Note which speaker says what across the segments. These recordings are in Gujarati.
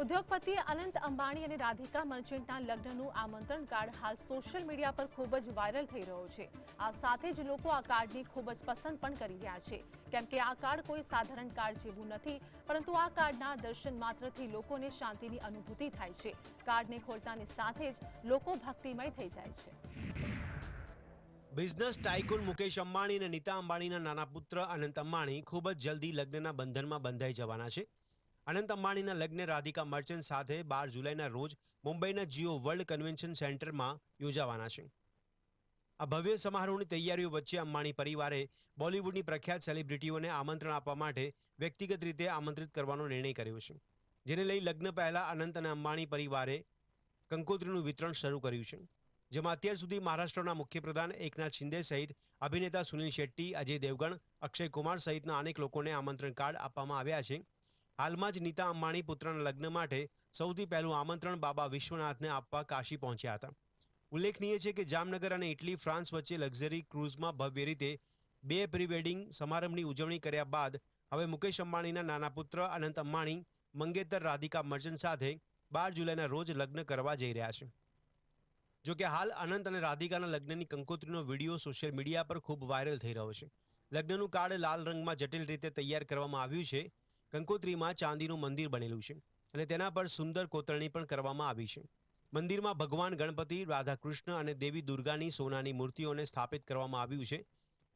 Speaker 1: ઉદ્યોગપતિ અનંત અંબાણી અને રાધિકા મર્ચન્ટના લગ્નનું આમંત્રણ કાર્ડ હાલ સોશિયલ મીડિયા પર ખૂબ જ વાયરલ થઈ રહ્યો છે. આ સાથે જ લોકો આ કાર્ડને ખૂબ જ પસંદ પણ કરી રહ્યા છે. કેમ કે આ કાર્ડ કોઈ સાધારણ કાર્ડ જેવું નથી, પરંતુ આ કાર્ડના દર્શન માત્રથી લોકોને શાંતિની અનુભૂતિ થાય છે. કાર્ડને ખોલતાની સાથે જ લોકો ભક્તિમય થઈ જાય છે.
Speaker 2: બિઝનેસ ટાઇકુન મુકેશ અંબાણી અને નીતા અંબાણીના નાના પુત્ર અનંત અંબાણી ખૂબ જ જલ્દી લગ્નના બંધનમાં બંધાઈ જવાના છે. અનંત અંબાણીના લગ્ન રાધિકા મર્ચન્ટ સાથે બાર જુલાઈના રોજ મુંબઈના જીઓ વર્લ્ડ કન્વેન્શન સેન્ટરમાં યોજાવાના છે. આ ભવ્ય સમારોહની તૈયારીઓ વચ્ચે અંબાણી પરિવારે બોલિવૂડની પ્રખ્યાત સેલિબ્રિટીઓને આમંત્રણ આપવા માટે વ્યક્તિગત રીતે આમંત્રિત કરવાનો નિર્ણય કર્યો છે. જેને લઈ લગ્ન પહેલા અનંત અને અંબાણી પરિવારે કંકોત્રીનું વિતરણ શરૂ કર્યું છે. જેમાં અત્યાર સુધી મહારાષ્ટ્રના મુખ્યપ્રધાન એકનાથ શિંદે સહિત અભિનેતા સુનિલ શેટ્ટી, અજય દેવગણ, અક્ષય કુમાર સહિતના અનેક લોકોને આમંત્રણ કાર્ડ આપવામાં આવ્યા છે. હાલમાં જ નીતા અંબાણી પુત્રના લગ્ન માટે સૌથી પહેલું આમંત્રણ બાબા વિશ્વનાથને આપવા કાશી પહોંચ્યા હતા. ઉલ્લેખનીય છે કે જામનગર અને ઇટલી, ફ્રાન્સ વચ્ચે લક્ઝરી ક્રૂઝમાં ભવ્ય રીતે બે પ્રી વેડિંગ સમારંભની ઉજવણી કર્યા બાદ હવે મુકેશ અંબાણીના નાના પુત્ર અનંત અંબાણી, મંગેતર રાધિકા મર્ચન્ટ સાથે બાર જુલાઈના રોજ લગ્ન કરવા જઈ રહ્યા છે. જો કે હાલ અનંત અને રાધિકાના લગ્નની કંકોત્રીનો વીડિયો સોશિયલ મીડિયા પર ખૂબ વાયરલ થઈ રહ્યો છે. લગ્નનું કાર્ડ લાલ રંગમાં જટિલ રીતે તૈયાર કરવામાં આવ્યું છે. કંકોત્રીમાં ચાંદીનું મંદિર બનેલું છે અને તેના પર સુંદર કોતરણી પણ કરવામાં આવી છે. મંદિરમાં ભગવાન ગણપતિ, રાધાકૃષ્ણ અને દેવી દુર્ગાની સોનાની મૂર્તિઓને સ્થાપિત કરવામાં આવ્યું છે.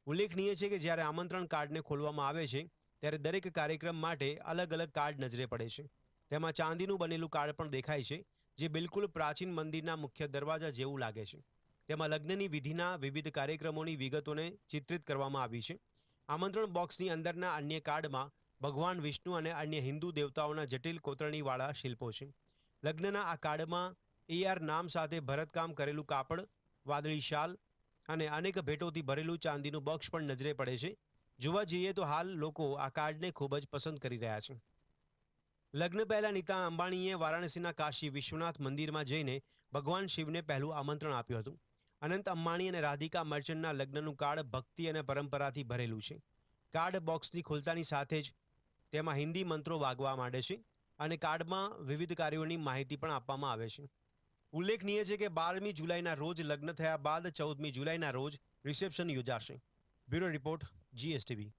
Speaker 2: ઉલ્લેખનીય છે કે જ્યારે આમંત્રણ કાર્ડને ખોલવામાં આવે છે, ત્યારે દરેક કાર્યક્રમ માટે અલગ અલગ કાર્ડ નજરે પડે છે. તેમાં ચાંદીનું બનેલું કાર્ડ પણ દેખાય છે, જે બિલકુલ પ્રાચીન મંદિરના મુખ્ય દરવાજા જેવું લાગે છે. તેમાં લગ્નની વિધિના વિવિધ કાર્યક્રમોની વિગતોને ચિત્રિત કરવામાં આવી છે. આમંત્રણ બોક્સની અંદરના અન્ય કાર્ડમાં ભગવાન વિષ્ણુ અને અન્ય હિન્દુ દેવતાઓના જટિલ કોતરણીવાળા શિલ્પો છે. લગ્નના આ કાર્ડમાં એઆર નામ સાથે ભરતકામ કરેલું કાપડ, વાદળી શાલ અને અનેક ભેટોથી ભરેલું ચાંદીનું બોક્સ પણ નજરે પડે છે. જોવા જઈએ તો હાલ લોકો આ કાર્ડને ખૂબ જ પસંદ કરી રહ્યા છે. લગ્ન પહેલા નીતા અંબાણીએ વારાણસીના કાશી વિશ્વનાથ મંદિરમાં જઈને ભગવાન શિવને પહેલું આમંત્રણ આપ્યું હતું. અનંત અંબાણી અને રાધિકા મર્ચન્ટના લગ્નનું કાર્ડ ભક્તિ અને પરંપરાથી ભરેલું છે. કાર્ડ બોક્સની ખોલતાની સાથે જ તેમાં હિન્દી મંત્રો વાગવા માંડે છે અને કાર્ડમાં વિવિધ કાર્યોની માહિતી પણ આપવામાં આવે છે. ઉલ્લેખનીય છે કે બારમી જુલાઈના રોજ લગ્ન થયા બાદ ચૌદમી જુલાઈના રોજ રિસેપ્શન યોજાશે. Bureau report, GSTV.